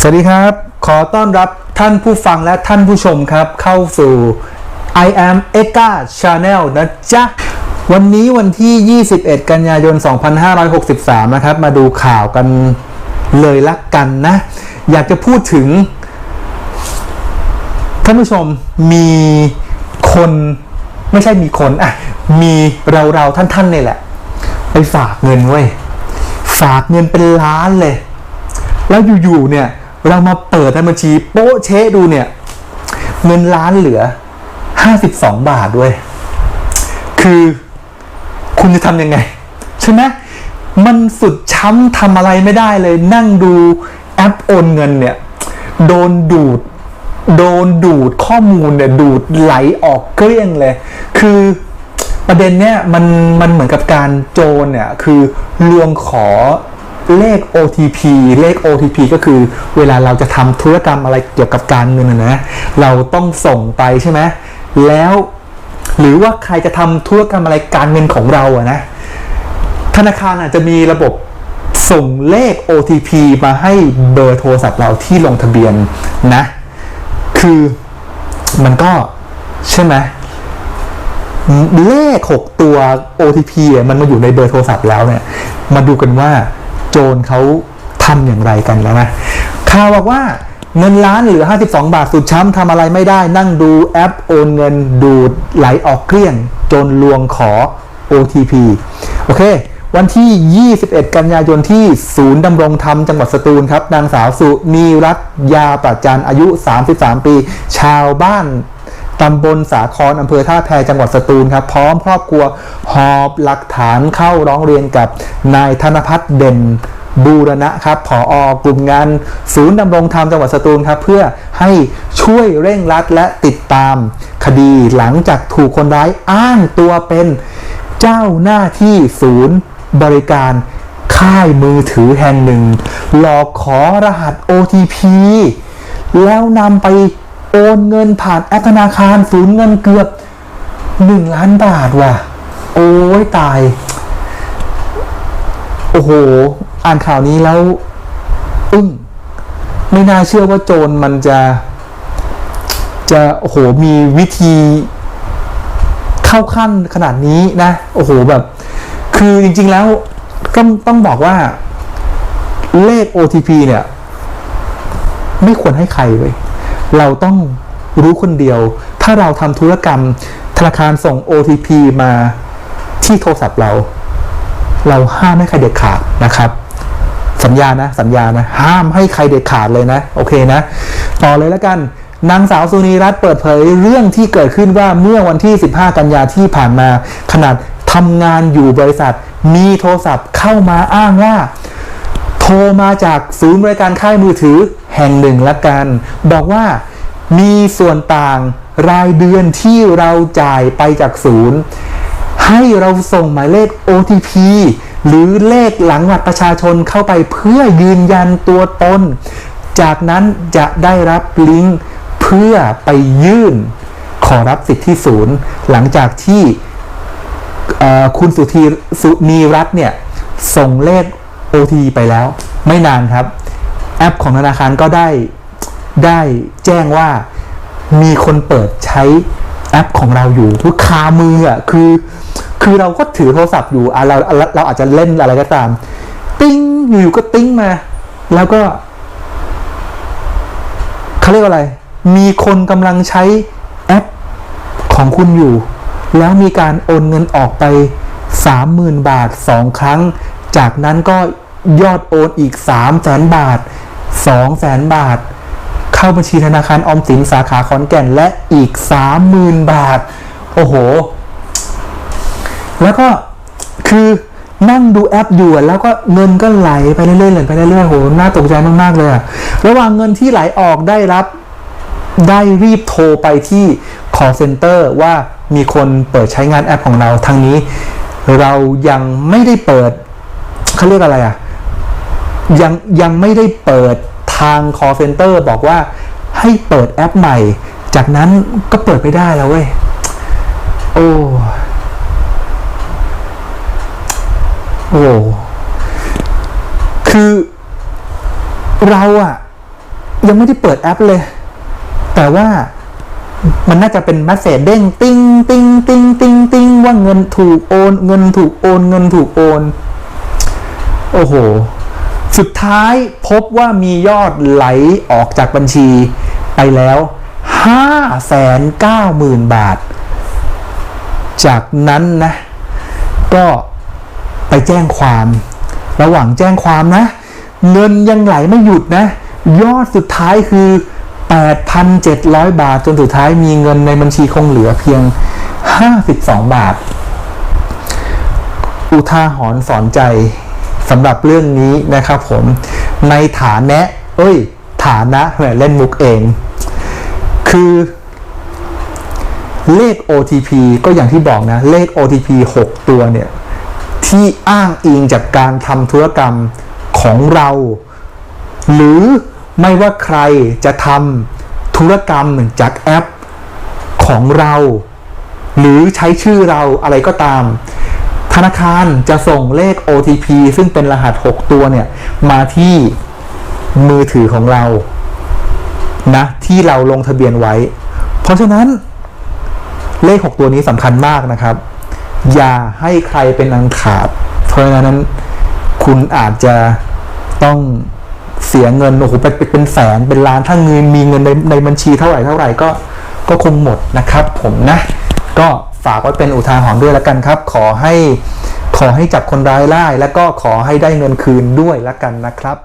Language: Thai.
สวัสดีครับ ขอต้อนรับท่านผู้ฟังและท่านผู้ชมครับ เข้าสู่ I am e g a Channel นะจ๊ะ วันนี้วันที่ 21 กันยายน 2563 นะครับ มาดูข่าวกันเลยละกันนะ อยากจะพูดถึง ท่านผู้ชมมีคนไม่ใช่มีคนอะ มีเราเราท่านๆเนี่ยแหละ ไปฝากเงินเว้ย ฝากเงินเป็นล้านเลย แล้วอยู่ๆเนี่ย เรามาเปิดในบัญชีโป๊ะเชะดูเนี่ย เงินล้านเหลือ 52 บาทด้วย คือคุณจะทำยังไง ใช่ไหมมันสุดช้ำทำอะไรไม่ได้เลย นั่งดูแอปโอนเงินเนี่ย โดนดูด โดนดูดข้อมูลเนี่ยดูดไหลออกเกลี้ยงเลย คือประเด็นเนี่ยมันมันเหมือนกับการโจรเนี่ยคือลวงขอ เลข OTP เลข OTP ก็คือเวลาเราจะทำธุรกรรมอะไรเกี่ยวกับการเงินนะเราต้องส่งไปใช่ไหมแล้วหรือว่าใครจะทำธุรกรรมอะไรการเงินของเราอะนะธนาคารอาจจะมีระบบส่งเลข OTP มาให้เบอร์โทรศัพท์เราที่ลงทะเบียนนะ คือมันก็ใช่ไหมเลข 6 ตัว OTP มันมาอยู่ในเบอร์โทรศัพท์แล้วเนี่ย มาดูกันว่า โจรเขาทำอย่างไรกันแล้วนะข่าวบอกว่าเงินล้านเหลือ 52 บาทสุดช้ำทำอะไรไม่ได้นั่งดูแอปโอนเงินดูดไหลออกเกลี้ยง จนลวงขอ OTP โอเค วันที่ 21 กันยายนที่ศูนย์ดำรงธรรมจังหวัดสตูลครับ นางสาวสุนีรัตยาประจันอายุ 33 ปี ชาวบ้าน ตำบลสาครอำเภอท่าแพจังหวัดสตูลครับ พร้อมครอบครัวหอบหลักฐานเข้าร้องเรียนกับนายธนพัฒน์เด่นบูรณะครับผออกลุ่มงานศูนย์ดำรงธรรมจังหวัดสตูลครับ เพื่อให้ช่วยเร่งรัดและติดตาม คดีหลังจากถูกคนร้ายอ้างตัวเป็นเจ้าหน้าที่ศูนย์บริการค่ายมือถือแห่งหนึ่ง หลอกขอรหัส OTP แล้วนำไป โอนเงินผ่านแอปธนาคารสูญเงินเกือบหนึ่งล้านบาทว่ะ โอ้ยตาย โอ้โห อ่านข่าวนี้แล้วอึ้งไม่น่าเชื่อว่าโจรมันจะ จะโอ้โหมีวิธีเข้าขั้นขนาดนี้นะ โอ้โหแบบ คือจริง ๆ แล้วก็ต้องบอกว่า เลข OTP เนี่ย ไม่ควรให้ใครเลย เราต้องรู้คนเดียว ถ้าเราทำธุรกรรม ธนาคารส่ง OTP มาที่โทรศัพท์เรา เราห้ามให้ใครเด็ดขาดนะครับ สัญญานะ สัญญานะ ห้ามให้ใครเด็ดขาดเลยนะ โอเคนะ ต่อเลยแล้วกันนางสาวสุนีรัตน์เปิดเผยเรื่องที่เกิดขึ้นว่าเมื่อวันที่ 15 กันยาที่ผ่านมา ขนาดทำงานอยู่บริษัท มีโทรศัพท์เข้ามาอ้างว่า โทรมาจากศูนย์บริการค่ายมือถือ แห่งหนึ่งละกัน บอกว่ามีส่วนต่างรายเดือนที่เราจ่ายไปจากศูนย์ ให้เราส่งหมายเลข OTP หรือเลขหลังบัตรประชาชนเข้าไปเพื่อยืนยันตัวตน จากนั้นจะได้รับลิงก์เพื่อไปยื่นขอรับสิทธิศูนย์ หลังจากที่คุณสุธีสุนีรัตน์เนี่ย ส่งเลข OT ไปแล้ว ไม่นานครับ แอปของธนาคารก็ได้ได้แจ้งว่ามีคนเปิดใช้แอปของเราอยู่ทุกคามืออะคือ คือเราก็ถือโทรศัพท์อยู่อะเราเราเราอาจจะเล่นอะไรก็ตาม ติ้งอยู่ๆก็ติ้งมา แล้วก็เขาเรียกว่าอะไร มีคนกำลังใช้แอปของคุณอยู่ แล้วมีการโอนเงินออกไป30,000บาท2ครั้ง จากนั้นก็ยอดโอนอีก3 0 0แสนบาท 2 0 0แสนบาท เข้าบัญชีธนาคารออมสินสาขาขอนแก่นและอีก 30,000 บาท โอ้โห แล้วก็คือนั่งดูแอปอยู่แล้วก็เงินก็ไหลไปเรื่อยๆไหลไปเรื่อยๆโหน่าตกใจมากๆเลยระหว่างเงินที่ไหลออกได้รับ ได้รีบโทรไปที่ call center ว่ามีคนเปิดใช้งานแอปของเราทางนี้ เรายังไม่ได้เปิดเขาเรียกอะไรอะยังยังไม่ได้เปิด ทาง call center บอกว่าให้เปิดแอปใหม่ จากนั้นก็เปิดไม่ได้แล้วเว้ย โอ้ โอ้ คือเราอะยังไม่ได้เปิดแอปเลย แต่ว่ามันน่าจะเป็นมสเซจเด้งติ้งติ้งติ้งติ้งติ้งว่าเงินถูกโอน เงินถูกโอน เงินถูกโอน โอ้โห สุดท้ายพบว่ามียอดไหลออกจากบัญชีไปแล้ว590,000 บาท จากนั้นนะ ก็ไปแจ้งความ ระหว่างแจ้งความนะ เงินยังไหลไม่หยุดนะ ยอดสุดท้ายคือ 8,700 บาท จนสุดท้ายมีเงินในบัญชีคงเหลือเพียง 52 บาท อุทาหรณ์สอนใจ สำหรับเรื่องนี้นะครับผมในฐานะ เอ้ย ฐานะแหมเล่นมุกเอง คือเลข OTP ก็อย่างที่บอกนะ เลข OTP 6 ตัวเนี่ย ที่อ้างอิงจากการทำธุรกรรมของเรา หรือไม่ว่าใครจะทำธุรกรรมจากแอปของเรา หรือใช้ชื่อเราอะไรก็ตาม ธนาคารจะส่งเลข OTP ซึ่งเป็นรหัส 6 ตัวเนี่ย มาที่มือถือของเรา นะ ที่เราลงทะเบียนไว้ เพราะฉะนั้น เลข 6 ตัวนี้สำคัญมากนะครับ อย่าให้ใครเป็นอังขาด เพราะฉะนั้น คุณอาจจะต้องเสียเงินโอ้โหเป็นเป็นเป็นแสนเป็นล้านถ้าเงินมีเงินในในบัญชีเท่าไหร่เท่าไหร่ก็ก็คงหมดนะครับ ผมนะ ก็ฝากไว้เป็นอุทาหรณ์ด้วยแล้วกันครับ ขอให้ขอให้จับคนร้ายได้แล้วก็ขอให้ได้เงินคืนด้วยแล้วกันนะครับ